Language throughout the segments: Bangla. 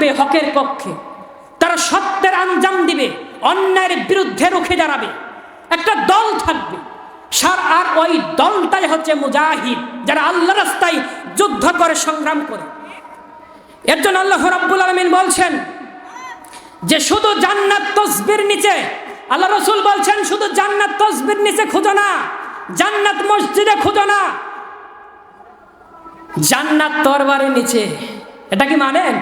থাকবে হকের পক্ষে। তারা সত্যের আঞ্জাম দিবে, অন্যায়ের বিরুদ্ধে রুখে দাঁড়াবে। একটা দল থাকবে। সার আর ওই দলটাই হচ্ছে মুজাহিদ, যারা আল্লাহ রাস্তায় যুদ্ধ করে, সংগ্রাম করে। এর জন্য আল্লাহ রাব্বুল আলমিন বলছেন যে, শুধু জান্নাত তসবির নিচে। আল্লাহ রসুল বলছেন, শুধু জান্নাত তসবির নিচে খুঁজো না, জান্নাত মসজিদে খুঁজো না। জান্নাত তরবারের নিচে, এটা কি মানেন?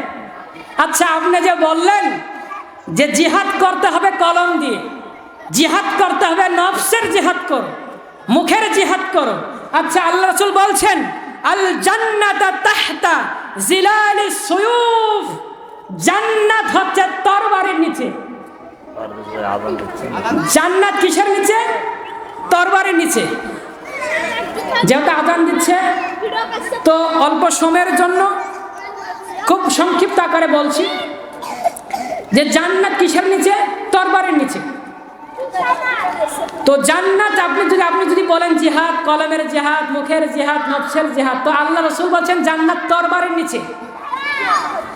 আচ্ছা আপনি যে বললেন যে জিহাদ করতে হবে কলম দিয়ে, জিহাদ করতে হবে নফসের জিহাদ করো, মুখের জিহাদ করো। আচ্ছা আল্লাহ রসুল বলছেন আল জান্নাতা তাহতা জিলালি সুয়ুফ, জান্নাত হচ্ছে তরবারের নিচে। জান্নাত কিসের নিচে? তরবারের নিচে। যেহেতু আদান দিচ্ছে, তো অল্প সময়ের জন্য খুব সংক্ষিপ্ত আকারে বলছি যে জান্নাত কিসের নিচে? তরবারের নিচে। তো জান্নাত আপনি যদি আপনি যদি বলেন জিহাদ, কলমের জেহাদ, মুখের জেহাদ, নফসের জেহাদ, তো আল্লাহ রসুল বলছেন জান্নাত তরবারের নিচে।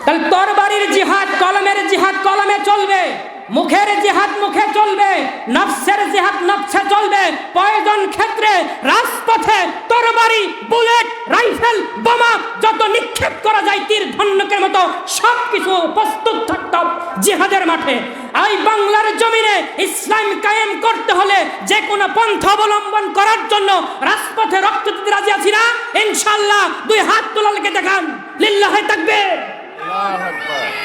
তাহলে তরবারির জিহাদ, কলমের জিহাদ কলমে চলবে। মুখের জিহাদ মুখে চলবে, নফসের জিহাদ নফসে চলবে। প্রয়োজন ক্ষেত্রে, রাজপথে তরবারি, বুলেট, রাইফেল, বোমা যত নিক্ষেপ করা যায় তীর ধন্যকের মতো সব কিছু প্রস্তুত থাকত জিহাদের মাঠে। এই বাংলার জমিনে ইসলাম কায়েম করতে হলে যে কোনো পন্থা অবলম্বন করার জন্য রাজপথে রক্ত দিতে রাজি আছি না। ইনশাল্লাহ দুই হাত তোলালকে দেখান। লিল্লাহে থাকবে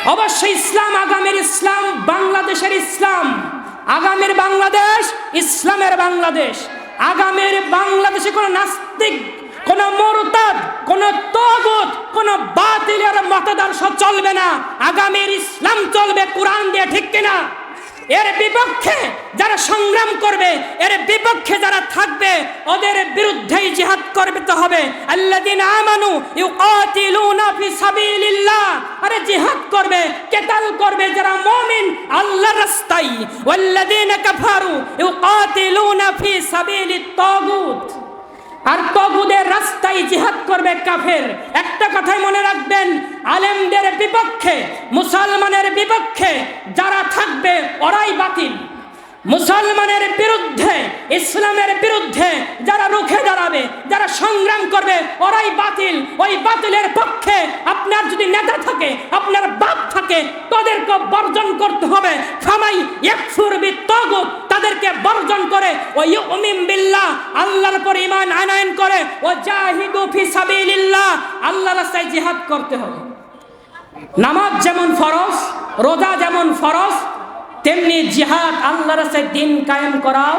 অবশ্যই ইসলাম, আগামের ইসলাম, বাংলাদেশের ইসলাম। আগামের বাংলাদেশ, ইসলামের বাংলাদেশ। আগামের বাংলাদেশে কোনো নাস্তিক, কোন মরতাদ, কোন তগুত, কোন বাতিলের মতাদর্শ চলবে না। আগামীর ইসলাম চলবে কোরআন দিয়ে, ঠিক কিনা? এর বিপক্ষে যারা সংগ্রাম করবে, এর বিপক্ষে যারা থাকবে, ওদের বিরুদ্ধেই জিহাদ করবে তো হবে। আল্লাযিনা আমানু ইউকাতিলুনা ফি সাবিলিল্লাহ। আরে জিহাদ করবে, কেতাল করবে যারা মুমিন আল্লাহর রাস্তায়। ওয়াল্লাযিনা কাফারু ইউকাতিলুনা ফি সাবিলিত তাগুত। আর তগুদের রাস্তায় জিহাদ করবে কাফের। একটা কথাই মনে রাখবেন, আলেমদের বিপক্ষে, মুসলমানের বিপক্ষে যারা থাকবে ওরাই বাতিল। মুসলমানের বিরুদ্ধে, ইসলামের বিরুদ্ধে যারা রুখে দাঁড়াবে, যারা সংগ্রাম করবে, ওরাই বাতিল। ওই বাতিলের পক্ষে আপনার যদি নেতা থাকে, আপনার বাপ থাকে, তাদেরকে বর্জন করতে হবে। ফামাই একফুর বিত্তগুত তাদেরকে বর্জন করে ওই উমিম বিল্লাহ আল্লাহর পর ইমান আনায়ন করে ও জাহিদু ফি সাবিলিল্লাহ আল্লাহ রাস্তায় জিহাদ করতে হবে। নামাজ যেমন ফরজ, রোজা যেমন ফরজ, তেমনি জিহাদ আল্লাহ রাস্তায় দিন কায়েম করাও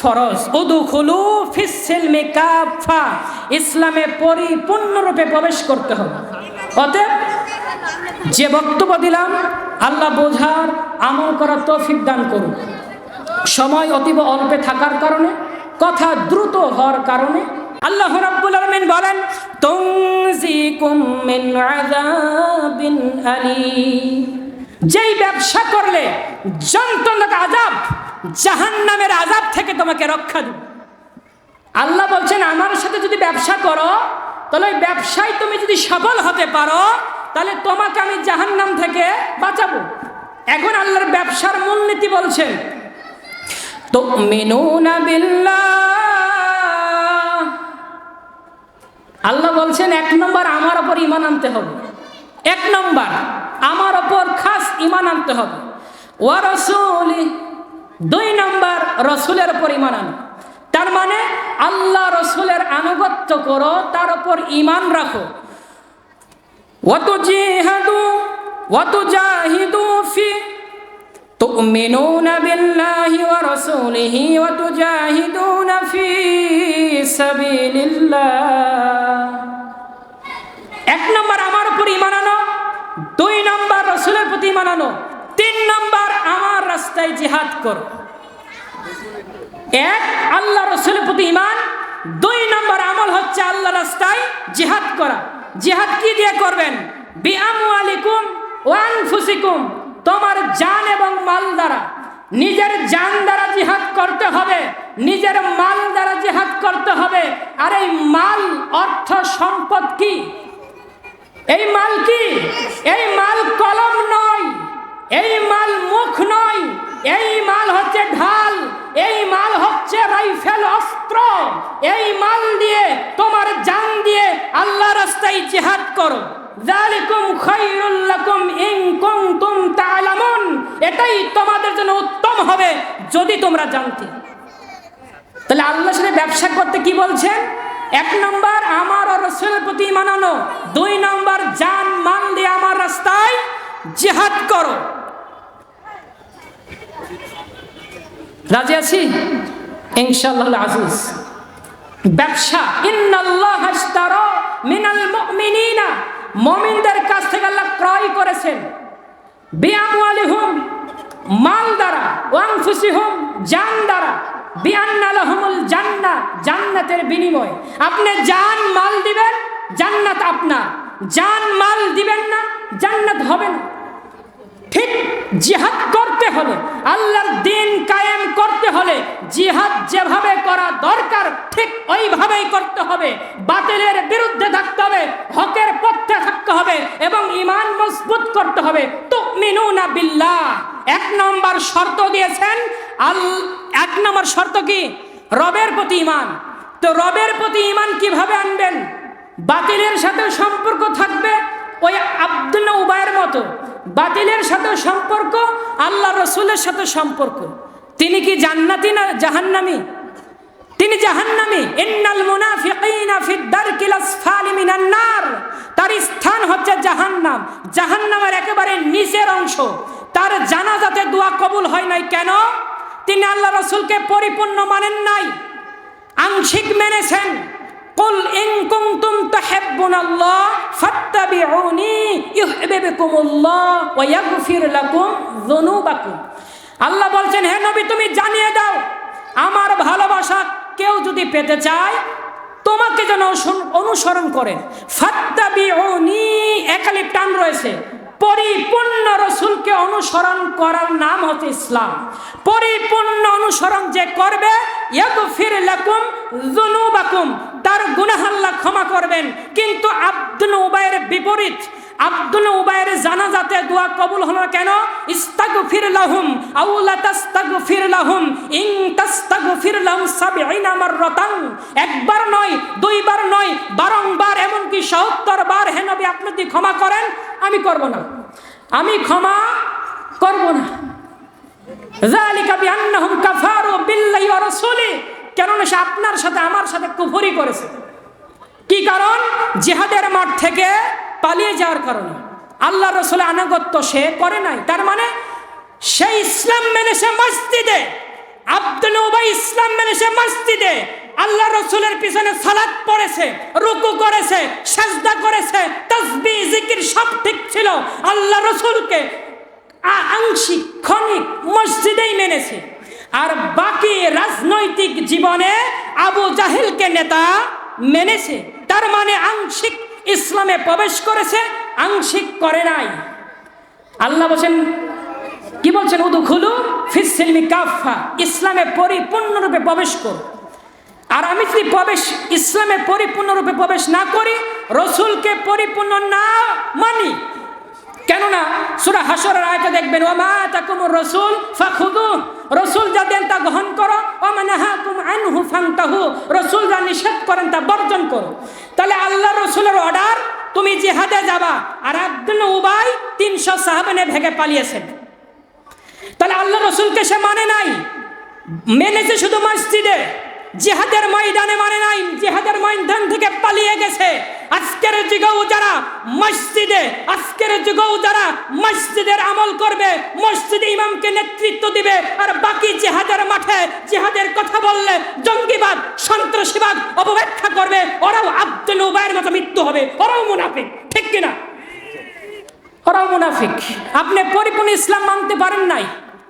ফরজ। উদু খুলু ফিসিল কাফা ইসলামে পরিপূর্ণরূপে প্রবেশ করতে হবে। অতএব যে বক্তব্য দিলাম, আল্লাহ বোঝার আমল করার তৌফিক দান করুন। সময় অতীব অল্পে থাকার কারণে, কথা দ্রুত হওয়ার কারণে আল্লাহ রাব্বুল আলামিন বলেন, তুনজিকুম মিন আযাবিন যেই ব্যবসা করলে যন্ত্রণাক আজাব জাহান্নামের আজাব থেকে তোমাকে রক্ষা দেব। আল্লাহ বলছেন, আমার সাথে যদি ব্যবসা করো, তাহলে ওই ব্যবসায় তুমি যদি সফল হতে পারো, তাহলে তোমাকে আমি জাহান্নাম থেকে বাঁচাবো। এখন আল্লাহর ব্যবসার মূলনীতি বলছেন আল্লাহ বলছেন, এক নম্বর আমার ওপর ইমান আনতে হবে। এক নম্বর, আমার ওপর খাস ইমান আনতে হবে। ও রসুল, দুই নম্বর, রসুলের ওপর ইমান আনো। তার মানে আল্লাহ রসুলের আনুগত্য করো, তার ওপর ইমান রাখো। অত জিহাদু অত জাহিদু ফি تؤمنون بالله ورسوله وتجاهدون في سبيل الله এক নম্বর আমার উপর ইমান আনো দুই নম্বর রসুলের প্রতি ইমান আনো তিন নম্বর আমার রাস্তায় জিহাদ করো এক আল্লাহ রসুলের প্রতি ইমান দুই নম্বর আমল হচ্ছে আল্লাহ রাস্তায় জিহাদ করা জিহাদ কি দিয়ে করবেন বিআমু আলিকুম ওয়ান ফুসিকুম তোমার জান এবং মাল দ্বারা, নিজের জান দ্বারা জিহাদ করতে হবে, নিজের মাল দ্বারা জিহাদ করতে হবে। আর এই মাল অর্থ সম্পদ কি? এই মাল কি? এই মাল কলম নয়, এই মাল মুখ নয়, এই মাল হচ্ছে ঢাল, এই মাল হচ্ছে রাইফেল অস্ত্র। এই মাল দিয়ে, তোমার জান দিয়ে আল্লাহ রাস্তায় জিহাদ করো। জালিকুম খায়রুল লাকুম ইন কুনতুম তা'লামুন। এটাই তোমাদের জন্য উত্তম হবে যদি তোমরা জানতে। তাহলে আল্লাহর সাথে ব্যবসা করতে কি বলছেন? এক নম্বর, আমার ও রসুলের প্রতি মানানো। দুই নম্বর, জান মান দিয়ে আমার রাস্তায় জিহাদ করো। রাজি আছি? ইনশাআল্লাহ আজিজ। ব্যবসা, ইন্নাল্লাহ আশতারা মিনাল মুমিনিনা। মুমিনদের কাছ থেকে আল্লাহ ক্রয় করেছেন। বিআমওয়ালিহুম মাল দ্বারা, ওয়ানফুসিহুম জান দ্বারা বিআন্না লাহুমুল জান্নাহ জান্নাতের বিনিময়। আপনি জান মাল দিবেন, জান্নাত আপনার। জান মাল দিবেন না, জান্নাত হবে না। ঠিক জিহাদ করতে হলে আল্লাহর দিন হলে জিহাদ যেভাবে করা দরকার, ঠিক ওইভাবেই করতে হবে। বাতিলের বিরুদ্ধে থাকতে হবে, হকের পক্ষে থাকতে হবে এবং ইমান মজবুত করতে হবে। তো মিনুনা বিল্লাহ। এক নম্বর শর্ত দিয়েছেন আল, এক নম্বর শর্ত কি? রবের প্রতি ইমান তো রবের প্রতি ইমান কীভাবে আনবেন? বাতিলের সাথে সম্পর্ক থাকবে ওই আব্দুল উবায়ের মতো। বাতিলের সাথে সম্পর্ক, আল্লাহ রসুলের সাথে সম্পর্ক। তিনি কি জান্নাতি না জাহান্নামি? তিনি জাহান্নামি। ইন্নাল মুনাফিকিনা ফি দারকিল আসফালি মিনান নার। তার স্থান হচ্ছে জাহান্নাম। জাহান্নামের একেবারে নিচের অংশ। তার জানাজাতে দোয়া কবুল হয় নাই। কেন? তিনি আল্লাহ রসুলকে পরিপূর্ণ মানেন নাই। আংশিক মেনেছেন। কুল ইন কুনতুম তুহিব্বুনাল্লাহ ফাত্তাবিউনি ইউহিব্বুকুমুল্লাহ ওয়া ইয়াগফির লাকুম যুনুবাকুম। আল্লাহ বলছেন, হে নবী, তুমি জানিয়ে দাও, আমার ভালোবাসা কেউ যদি পেতে চায়, তোমাকে যেন অনুসরণ- করে একালি টান রয়েছে। পরিপূর্ণ রসুলকে অনুসরণ করার নাম হচ্ছে ইসলাম। পরিপূর্ণ অনুসরণ যে করবে লাকুম তার গুনাহ আল্লাহ ক্ষমা করবেন। কিন্তু আব্দুল উবায়ের বিপরীত আব্দুল উবায়ের জানাজাতে দোয়া কবুল হলো কেন? ইস্তাগফির লাহুম আও লা তাস্তাগফির লাহুম, ইন তাস্তাগফির লাহুম সাবঈনা মাররাতান। একবার নয়, দুইবার নয়, বারংবার, এমনকি ৭০ বার হে নবী, আপনি ক্ষমা করেন, আমি করব না। আমি ক্ষমা করব না। যালিকা বিআন্নাহুম কাফারু বিল্লাহি ওয়া রাসূলি। কেননা সে আপনার সাথে, আমার সাথে কুফরি করেছে। কি কারণ? জিহাদের মাঠ থেকে পালিয়ে যাওয়ার কারণে। আল্লাহ রসুলের আনাগত্য সে করে নাই। তার মানে সে ইসলাম মেনে সে মসজিদে, আব্দুল উবাই ইসলাম মেনে সে মসজিদে আল্লাহ রসুলের পিছনে সালাত পড়েছে, রুকু করেছে, সাজদা করেছে, তসবি, জিকির সব ঠিক ছিল। আল্লাহ রসুলকে আংশিক, ক্ষণিক মসজিদেই মেনেছে। আর বাকি রাজনৈতিক জীবনে আবু জাহিলকে নেতা মেনেছে। তার মানে আংশিক ইসলামে প্রবেশ করেছে, আংশিক করে নাই। আল্লাহ বলছেন কি বলছেন? উদু খুলু ফিসিলমি কাফা ইসলামে পরিপূর্ণরূপে প্রবেশ করো। আর আমি যদি প্রবেশ, ইসলামে পরিপূর্ণরূপে প্রবেশ না করি, রসুলকে পরিপূর্ণ না মানি। কেননা সুরা হাসরের আয়তে দেখবেন ওমা তাকুমুর রসুল ফাখুদু রসুল যা দেন তা গ্রহণ করো। ওমা নাহাকুম আনহু ফান্তাহু। রসুল যা নিষেধ করেন তা বর্জন করো। তাহলে আল্লাহ রসুলের অর্ডার, তুমি জিহাদে যাবা আর আব্দুল উবাই তিনশো সাহাবেনে ভেগে পালিয়েছেন। তাহলে আল্লাহ রসুলকে সে মানে নাই। মেনেছে শুধু মসজিদে। জিহাদের ময়দানে মানে নাই, জিহাদের ময়দান থেকে পালিয়ে গেছে। আজকের যুগেও যারা মসজিদে, আজকের যুগেও যারা মসজিদের আমল করবে, মসজিদে ইমামকে নেতৃত্ব দিবে, আর বাকি জিহাদের মাঠে জিহাদের কথা বললে জঙ্গিবাদ, সন্ত্রাসীবাদ অপব্যাখ্যা করবে, ওরাও আব্দুল উবায়ের মতো মৃত্যু হবে। ওরাও মুনাফিক, ঠিক কিনা? ওরাও মুনাফিক। আপনি পরিপূর্ণ ইসলাম মানতে পারেন নাই।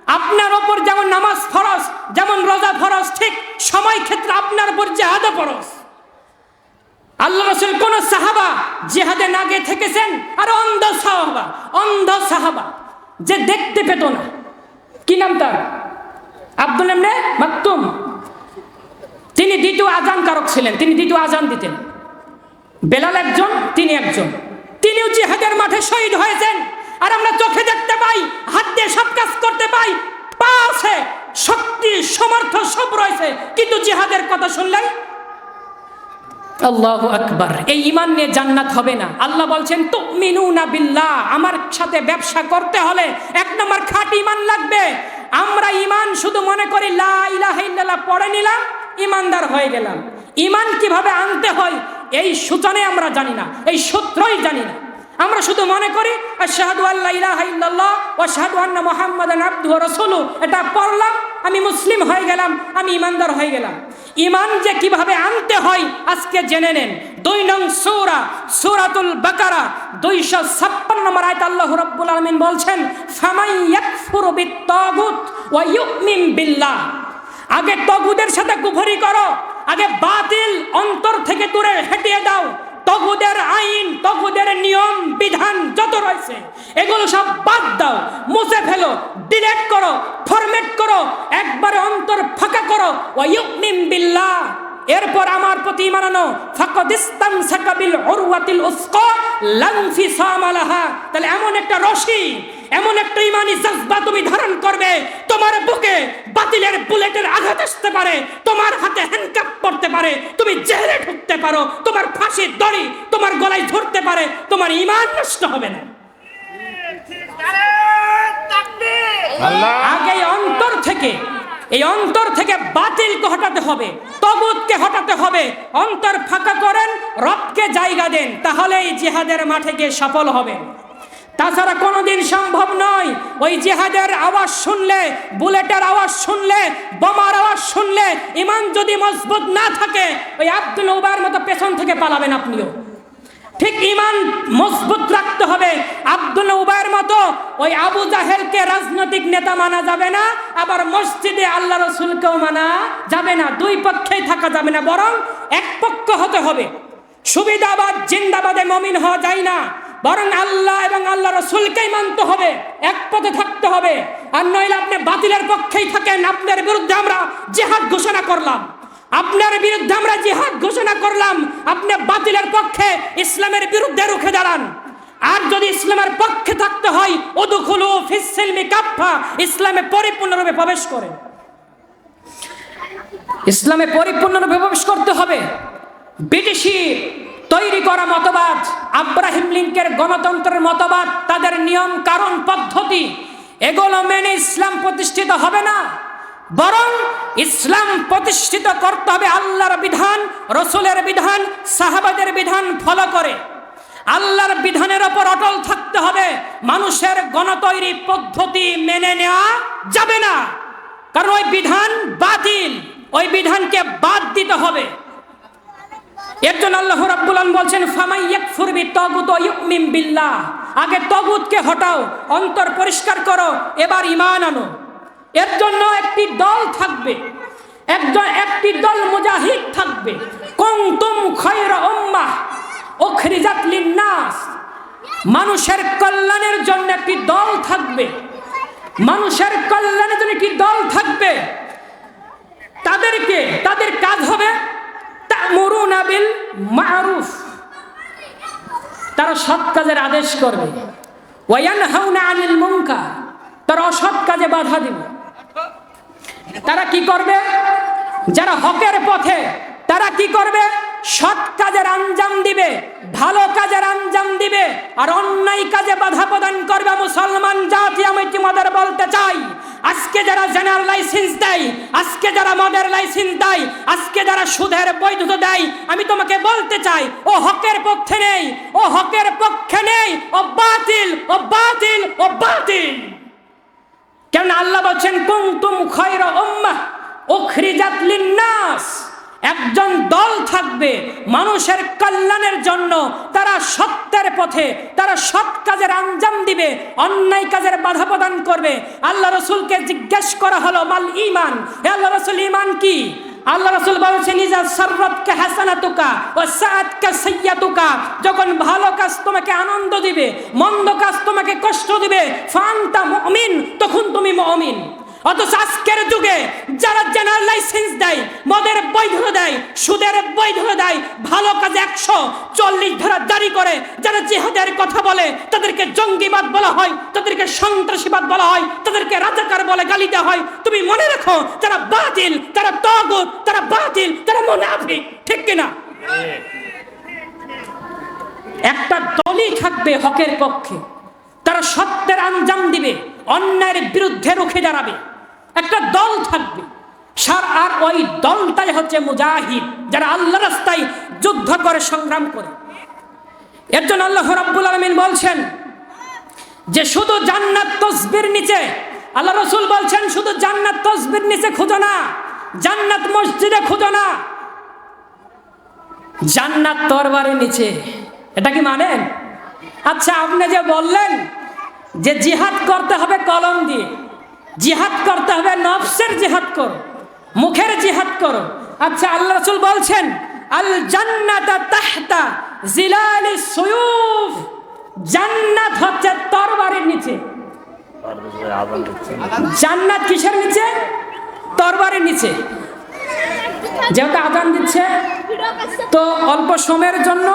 আপনার ওপর যেমন নামাজ ফরজ, যেমন রোজা ফরজ, ঠিক সময় ক্ষেত্রে আপনার উপর জেহাদও ফরজ। আল্লাহ রসুল কোন সাহাবা জেহাদে না গিয়ে থেকেছেন? আর অন্ধ সাহাবা অন্ধ সাহাবা, যে দেখতে পেত না। কি নাম তার? আব্দুল এমনে মাকতুম। তিনি দ্বিতীয় আজান কারক ছিলেন, তিনি দ্বিতীয় আজান দিতেন। বেলাল একজন, তিনি একজন। তিনিও জিহাদের মাঠে শহীদ হয়েছেন। আর আমরা চোখে দেখতে পাই, হাত দিয়ে সব কাজ করতে পাই, পা আছে, শক্তি সমর্থ সব রয়েছে, কিন্তু জিহাদের কথা শুনলেন? আল্লাহ আকবার, এই ইমান নিয়ে জান্নাত হবে না। আল্লাহ বলছেন তুমিনু না বিল্লাহ আমার সাথে ব্যবসা করতে হলে এক নম্বর খাট ইমান লাগবে। আমরা ইমান শুধু মনে করি, লা ইলাহা ইল্লাল্লাহ পড়ে নিলাম ইমানদার হয়ে গেলাম। ইমান কীভাবে আনতে হয়, এই সূচনে আমরা জানি না, এই সূত্রই জানি না। আমরা শুধু মনে করি ওয়া এটা পড়লাম, আমি মুসলিম হয়ে গেলাম, আমি ইমানদার হয়ে গেলাম। ইমান যে কীভাবে আনতে হয়, আজকে জেনে নেন। দুই নং সূরা, সূরাতুল বাকারা 256 নম্বর আয়াত আল্লাহ রাব্বুল আলামিন বলছেন ইউমিন আগে তগুদের সাথে কুফরি করো, আগে বাতিল অন্তর থেকে দূরে হেঁটিয়ে দাও। তগুদের আইন তগুদের নিয়ম, বিধান যত রয়েছে, এগুলো সব বাদ দাও, মুছে ফেলো ডিলেট করো ফরমেট করো, একবার অন্তর ফাঁকা করো ওয়াইউমিন বিল্লাহ। এরপর আমার প্রতি মানানো ফাকাদিস্তান সাকাবিল উরওয়াতিল উসকা লান ফিসামালাহা তাহলে এমন একটা রশি এমন একটা ইমানি জজবা তুমি ধারণ করবে তোমার বুকে বাতিলের বুলেটের আঘাত আসতে পারে তোমার হাতে হ্যান্ডকাপ পড়তে পারে তুমি জেলে ঢুকতে পারো তোমার ফাঁসির দড়ি তোমার গলায় ধরতে পারে তোমার ইমান নষ্ট হবে না। আগে অন্তর থেকে এই অন্তর থেকে বাতিলকে হটাতে হবে তগুতকে হটাতে হবে। অন্তর ফাঁকা করেন, রবকে জায়গা দেন তাহলে এই জিহাদের মাঠে গিয়ে সফল হবে তাছাড়া কোনোদিন সম্ভব নয়, ওই জিহাদের আওয়াজ শুনলে, বুলেটের আওয়াজ শুনলে, বোমার আওয়াজ শুনলে, ইমান যদি মজবুত না থাকে, ওই আব্দুল উবার মতো পেছন থেকে পালাবেন আপনিও। ঠিক ইমান মজবুত রাখতে হবে। আব্দুল উবায়ের মতো ওই আবু জাহেলকে রাজনৈতিক নেতা মানা যাবে না, আবার মসজিদে আল্লাহ রসুলকেও মানা যাবে না। দুই পক্ষেই থাকা যাবে না, বরং এক পক্ষ হতে হবে। সুবিধাবাদ, জিন্দাবাদে মমিন হওয়া যায় না, বরং আল্লাহ এবং আল্লাহ রসুলকেই মানতে হবে, এক পথে থাকতে হবে। আর নইলে আপনি বাতিলের পক্ষেই থাকেন আপনার বিরুদ্ধে আমরা জেহাদ ঘোষণা করলাম। আপনার বিরুদ্ধে আমরা জিহাদ ঘোষণা করলাম, আপনি বাতিলের পক্ষে ইসলামের বিরুদ্ধে রুখে দাঁড়ান। আর যদি ইসলামের পক্ষে থাকতে হয় ওদুখুলু ফিসিলমি কাফা ইসলামে পরিপূর্ণরূপে প্রবেশ করে। ইসলামে পরিপূর্ণরূপে প্রবেশ করতে হবে। ব্রিটিশি তৈরি করা মতবাদ, আব্রাহিম লিঙ্কের গণতন্ত্রের মতবাদ, তাদের নিয়ম কারণ পদ্ধতি এগুলো মেনে ইসলাম প্রতিষ্ঠিত হবে না। বরং ইসলাম প্রতিষ্ঠিত করতে হবে আল্লাহর বিধান, রসুলের বিধান, সাহাবাদের বিধান ফলো করে। আল্লাহর বিধানের ওপর অটল থাকতে হবে। মানুষের গণতৈরি পদ্ধতি মেনে নেওয়া যাবে না। কারণ ওই বিধান বাতিল, ওই বিধানকে বাদ দিতে হবে। এর জন্য আল্লাহ রাব্বুল আলামিন বলছেন, ফামাই ইয়াকফুর বিত্তাগুত ওয়া ইউমিন বিল্লাহ। আগে তগুতকে হটাও, অন্তর পরিষ্কার করো, এবার ঈমান আনো। এর জন্য একটি দল থাকবে। একজন একটি দল মুজাহিদ থাকবে। কুনতুম খায়রা উম্মাহ উখরিজাত লিন্নাস। মানুষের কল্যাণের জন্য একটি দল থাকবে। মানুষের কল্যাণের জন্য একটি দল থাকবে। তাদেরকে তাদের কাজ হবে তা'মুরুনা বিল মা'রুফ। তারা সৎ কাজের আদেশ করবে। ওয়ায়ানহাউনা আনিল মুনকার। তারা অসৎ কাজে বাধা দিবে। তারা কি করবে? যারা হকের পথে, তারা কি করবে? সৎ কাজের আঞ্জাম দিবে, ভালো কাজের আঞ্জাম দিবে, আর অন্যায় কাজে বাধা প্রদান করবে মুসলমান জাতি, আমি তোমাদের বলতে চাই। আজকে যারা জেনারেল লাইসেন্স দেয়, আজকে যারা মদের লাইসেন্স দেয়, আজকে যারা সুদের বৈধতা দেয়, আমি তোমাকে বলতে চাই, ও হকের পক্ষে নেই, ও হকের পক্ষে নেই, ও বাতিল ও বাতিল ও বাতিল। কেন আল্লাহ বলছেন কুমতুম খয়রা উম্মাহ উখরিজাত লিন্নাস। একজন দল থাকবে মানুষের কল্যাণের জন্য, তারা সত্যের পথে, তারা সৎ কাজের আঞ্জাম দিবে, অন্যায় কাজের বাধা প্রদান করবে। আল্লাহ রসুলকে জিজ্ঞেস করা হলো, মাল ইমান? আল্লাহ রসুল, ইমান কি? আল্লাহ রসুল বলেছেন, ইজা সর্বতকে হাসানাতুকা ও সাআতকা সাইয়াতুকা যখন ভালো কাজ তোমাকে আনন্দ দিবে, মন্দ কাজ তোমাকে কষ্ট দিবে ফান্তা মুমিন, তখন তুমি মুমিন। অথচ আজকের যুগে যারা জেনারেল লাইসেন্স দেয়, মদের বৈধ দেয়, সুদের বৈধ দেয়, ভালো কাজে একশো চল্লিশ ধারা জারি করে, যারা জিহাদের কথা বলে, তাদেরকে জঙ্গিবাদ বলা হয়, তাদেরকে সন্ত্রাসীবাদ বলা হয়, তাদেরকে রাজাকার বলে গালি দেওয়া হয়। তুমি মনে রাখো তারা বাতিল, তারা তগুত, তারা বাতিল, তারা মনে মুনাফিক, ঠিক কিনা একটা দলই থাকবে হকের পক্ষে, তারা সত্যের আঞ্জাম দিবে, অন্যায়ের বিরুদ্ধে রুখে দাঁড়াবে। একটা দল থাকবে। সার আর ওই দলটাই হচ্ছে মুজাহিদ, যারা আল্লাহ রাস্তায় যুদ্ধ করে, সংগ্রাম করে। এর জন্য আল্লাহ রাব্বুল আলমিন বলছেন যে শুধু জান্নাত তসবির নিচে, আল্লাহ রসুল বলছেন শুধু জান্নাত তসবির নিচে খুঁজো না, জান্নাত মসজিদে খুঁজো না। জান্নাত তরবারের নিচে, এটা কি মানেন? আচ্ছা আপনি যে বললেন যে জিহাদ করতে হবে কলম দিয়ে জিহাদ করতে হবে, নফসের জিহাদ করো, মুখের জিহাদ করো। আচ্ছা আল্লাহ রসুল বলছেন আল জান্নাতা তাহতা জিলালি সুয়ুফ, জান্নাত হচ্ছে তরবারের নিচে। জান্নাত কিসের নিচে? তরবারের নিচে। যেহেতু আদান দিচ্ছে, তো অল্প সময়ের জন্য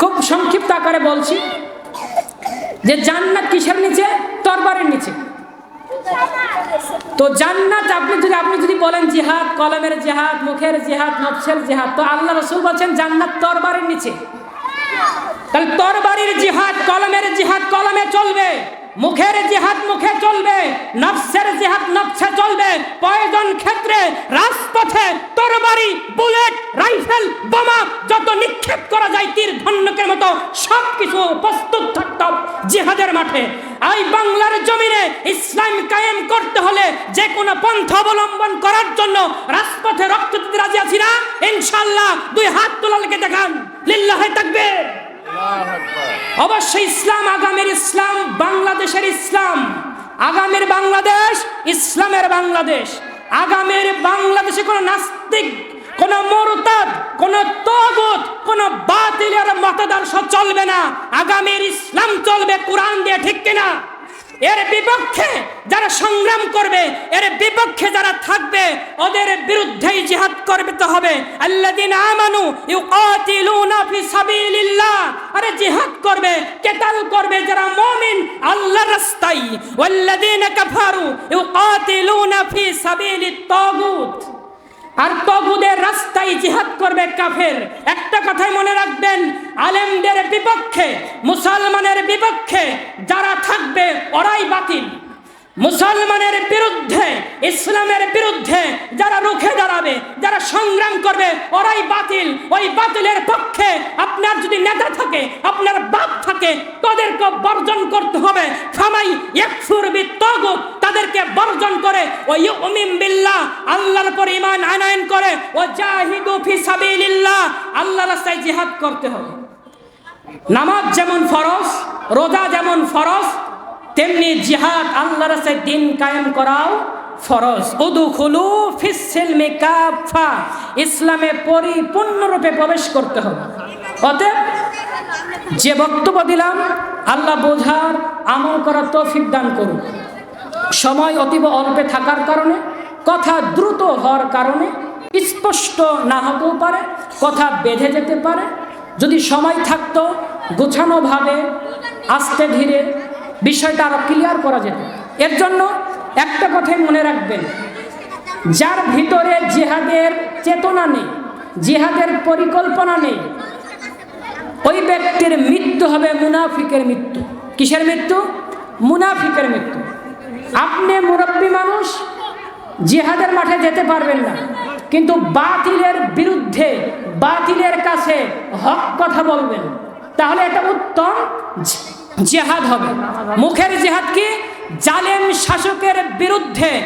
খুব সংক্ষিপ্ত আকারে বলছি যে জান্নাত কিসের নিচে? তরবারের নিচে। তো জান্নাত, আপনি যদি আপনি যদি বলেন জিহাদ, কলমের জেহাদ, মুখের জেহাদ, নফসের জেহাদ, তো আল্লাহ রসুল বলছেন, জান্নাত বাড়ির নিচে। তাহলে তরবারির জিহাদ, কলমের জিহাদ কলমে চলবে। মুখের জিহাদ মুখে চলবে, নফসের জিহাদ নফসে চলবে। প্রয়োজন ক্ষেত্রে, রাজপথে তরবারি, বুলেট, রাইফেল, বোমা যত নিক্ষেপ করা যায় তীর ধন্যকের মতো সব কিছু প্রস্তুত থাকতে জিহাদের মাঠে। এই বাংলার জমিনে ইসলাম কায়েম করতে হলে যে কোনো পন্থা অবলম্বন করার জন্য রাজপথে রক্ত দিতে রাজি আছি না। ইনশাল্লাহ দুই হাত তোলালকে দেখান। লিল্লাহে থাকবে অবশ্যই ইসলাম, আগামের ইসলাম, বাংলাদেশের ইসলাম। আগামের বাংলাদেশ, ইসলামের বাংলাদেশ। আগামের বাংলাদেশে কোনো নাস্তিক, কোন মরতাদ, কোন তগত, কোন বাতিলের মতাদর্শ চলবে না। আগামীর ইসলাম চলবে কোরআন দিয়ে, ঠিক কিনা? এর বিপক্ষে যারা সংগ্রাম করবে, এর বিপক্ষে যারা থাকবে, ওদের বিরুদ্ধেই জিহাদ করবে তো হবে। আল্লাযিনা আমানু ইউকাতিলুনা ফি সাবিলিল্লাহ। আরে জিহাদ করবে, কেতাল করবে যারা মুমিন আল্লাহর রাস্তায়। ওয়াল্লাযিনা কাফারু ইউকাতিলুনা ফি সাবিলিত তাগুত। আর তগুদের রাস্তায় জিহাদ করবে কাফের। একটা কথাই মনে রাখবেন, আলেমদের বিপক্ষে, মুসলমানের বিপক্ষে যারা থাকবে ওরাই বাতিল। মুসলমানের বিরুদ্ধে, ইসলামের বিরুদ্ধে যারা রুখে দাঁড়াবে, যারা সংগ্রাম করবে, ওরাই বাতিল। ওই বাতিলের পক্ষে আপনার যদি নেতা থাকে, আপনার বাপ থাকে তাদেরকে বর্জন করতে হবে। ফামাই একফুর বিত্তগুত, তাদেরকে বর্জন করে ওই উমিম বিল্লাহ, আল্লাহর পর ইমান আনায়ন করে ও জাহিদু ফি সাবিলিল্লাহ আল্লাহ রাস্তায় জিহাদ করতে হবে। নামাজ যেমন ফরজ, রোজা যেমন ফরজ তেমনি জিহাদ আল্লাহ রাস্তায় দিন কায়েম করাও ফরজ। উদু খুলু ফিসিলমে কাফা ইসলামে পরিপূর্ণরূপে প্রবেশ করতে হবে। অতএব যে বক্তব্য দিলাম, আল্লাহ বোঝার আমল করার তৌফিক দান করুন। সময় অতীব অল্পে থাকার কারণে, কথা দ্রুত হওয়ার কারণে স্পষ্ট না হতেও পারে, কথা বেঁধে যেতে পারে। যদি সময় থাকতো গোছানোভাবে আস্তে ধীরে বিষয়টা আরও ক্লিয়ার করা যেত এর জন্য একটা কথাই মনে রাখবেন, যার ভিতরে জেহাদের চেতনা নেই, জিহাদের পরিকল্পনা নেই, ওই ব্যক্তির মৃত্যু হবে মুনাফিকের মৃত্যু। কিসের মৃত্যু? মুনাফিকের মৃত্যু। আপনি মুরব্বী মানুষ, জিহাদের মাঠে যেতে পারবেন না, কিন্তু বাতিলের বিরুদ্ধে, বাতিলের কাছে হক কথা বলবেন। তাহলে এটা উত্তম জেহাদ হবে। মুখের জেহাদ কি? জালেম শাসকের বিরুদ্ধে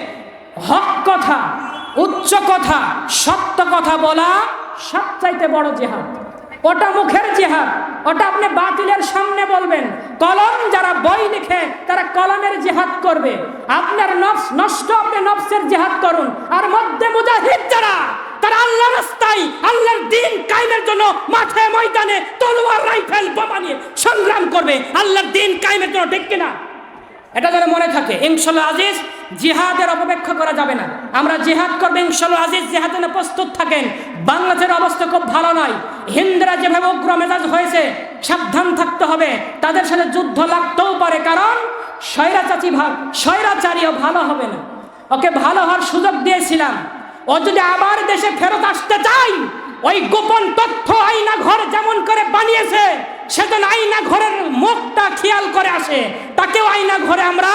হক কথা, উচ্চ কথা, সত্য কথা বলা সবচাইতে বড় জেহাদ। ওটা মুখের জেহাদ। ওটা আপনি বাতিলের সামনে বলবেন। কলম যারা বই লিখে, তারা কলমের জেহাদ করবে। আপনার নফস, নষ্ট আপনি নফসের জেহাদ করুন। আর মধ্যে মুজাহিদ যারা তারা আল্লাহ রাস্তায়, আল্লাহর দিন কায়েমের জন্য মাঠে, ময়দানে তলোয়ার, রাইফেল, বোমা নিয়ে সংগ্রাম করবে। আল্লাহর দিন কায়েমের জন্য, ঠিক কিনা? এটা যেন মনে থাকে ইনশাল্লাহ আজিজ, জিহাদের অপেক্ষা করা যাবে না। আমরা জিহাদ করব ইনশাল্লাহ আজিজ জিহাদের প্রস্তুত থাকেন। বাংলাদেশের অবস্থা খুব ভালো নয়। হিন্দুরা যেভাবে উগ্র মেজাজ হয়েছে, সাবধান থাকতে হবে। তাদের সাথে যুদ্ধ লাগতেও পারে, কারণ স্বৈরাচাচি ভাগ, স্বৈরাচারীও ভালো হবে না। ওকে ভালো হওয়ার সুযোগ দিয়েছিলাম। ও যদি আবার দেশে ফেরত আসতে চাই, ওই গোপন তথ্য আইনা ঘর যেমন করে বানিয়েছে, সেদিন আইনা ঘরের মুখটা খেয়াল করে আসে। তাকেও আইনা ঘরে আমরা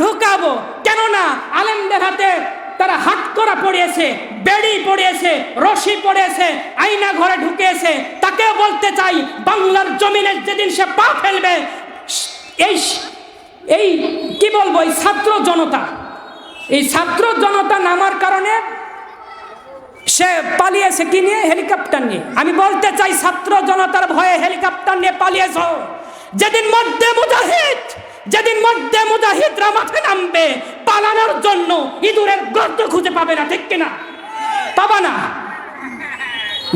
ঢুকাবো। কেননা আলেমদের হাতে তারা হাত করা পড়িয়েছে, বেড়ি পড়িয়েছে, রশি পড়িয়েছে, আইনা ঘরে ঢুকিয়েছে। তাকেও বলতে চাই, বাংলার জমিনের যেদিন সে পা ফেলবে, এই এই কি বলব, এই ছাত্র জনতা। এই ছাত্র জনতা নামার কারণে সে পালিয়েছে কি নিয়ে? হেলিকপ্টার নিয়ে। আমি বলতে চাই, ছাত্র জনতার ভয়ে হেলিকপ্টার নিয়ে পালিয়েছ। যেদিন মধ্যে মুজাহিদ, যেদিন মধ্যে মুজাহিদরা মাঠে নামবে, পালানোর জন্য ইঁদুরের গর্ত খুঁজে পাবে না, ঠিক কিনা? পাবা না।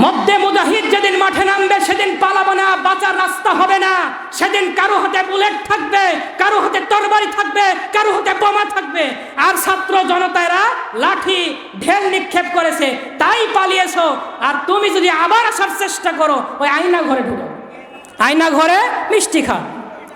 মধ্যে মুজাহিদ যেদিন মাঠে নামবে, সেদিন পালাবো না, বাঁচার রাস্তা হবে না। সেদিন কারও হাতে বুলেট থাকবে, কারও হাতে তরবারি থাকবে, কারও হাতে বোমা থাকবে। আর ছাত্র জনতারা লাঠি, ঢেল নিক্ষেপ করেছে, তাই পালিয়েছো। আর তুমি যদি আবার আসার চেষ্টা করো, ওই আয়না ঘরে ঢুকো। আয়না ঘরে মিষ্টি খা।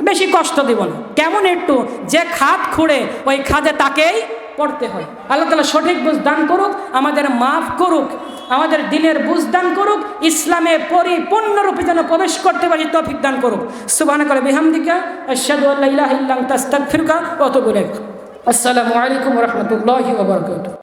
বেশি কষ্ট দিব না। কেমন একটু যে খাত খুঁড়ে, ওই খাদে তাকেই পড়তে হয়। আল্লাহ তালা সঠিক বুঝ দান করুক, আমাদের মাফ করুক, আমাদের দিনের বুঝ দান করুক, ইসলামে পরিপূর্ণরূপে যেন প্রবেশ করতে পারি, তফিক দান করুক। সুবাহ করে বিহামদিকা, আশহাদু অত বলে আসসালামু আলাইকুম রহমতুল্লাহ